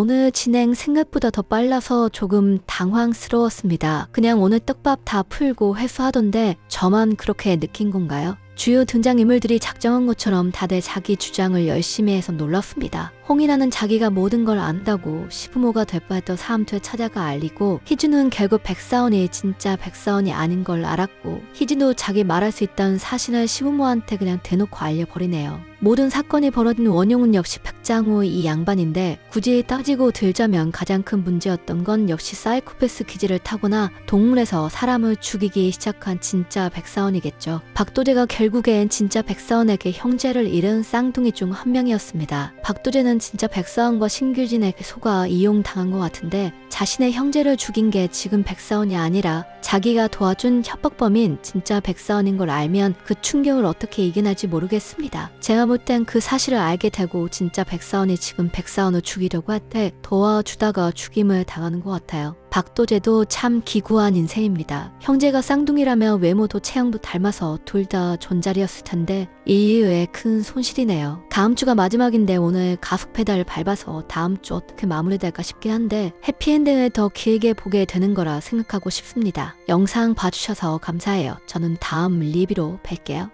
오늘 진행 생각보다 더 빨라서 조금 당황스러웠습니다. 그냥 오늘 떡밥 다 풀고 회수하던데 저만 그렇게 느낀 건가요? 주요 등장인물들이 작정한 것처럼 다들 자기 주장을 열심히 해서 놀랐습니다. 홍이라는 자기가 모든 걸 안다고 시부모가 될 뻔했던 사암투에 찾아가 알리고 희준은 결국 백사원이 진짜 백사원이 아닌 걸 알았고 희준도 자기 말할 수 있다는 사실을 시부모한테 그냥 대놓고 알려버리네요. 모든 사건이 벌어진 원흉은 역시 백장호 이 양반인데 굳이 따지고 들자면 가장 큰 문제였던 건 역시 사이코패스 기질을 타거나 동물에서 사람을 죽이기 시작한 진짜 백사원이겠죠. 박도재가 결국 엔 진짜 백사원에게 형제를 잃은 쌍둥이 중 한 명이었습니다. 박도재는 진짜 백사원과 신규진에게 속아 이용당한 것 같은데 자신의 형제를 죽인 게 지금 백사원이 아니라 자기가 도와준 협박범인 진짜 백사원인 걸 알면 그 충격을 어떻게 이겨낼지 모르겠습니다. 제가 볼 땐 그 사실을 알게 되고 진짜 백사원이 지금 백사원을 죽이려고 할 때 도와주다가 죽임을 당하는 것 같아요. 박도재도 참 기구한 인생입니다. 형제가 쌍둥이라면 외모도 체형도 닮아서 둘 다 존잘이었을 텐데 이 이후에 큰 손실이네요. 다음 주가 마지막인데 오늘 가속 페달을 밟아서 다음 주 어떻게 마무리될까 싶긴 한데 해피엔딩을 더 길게 보게 되는 거라 생각하고 싶습니다. 영상 봐주셔서 감사해요. 저는 다음 리뷰로 뵐게요.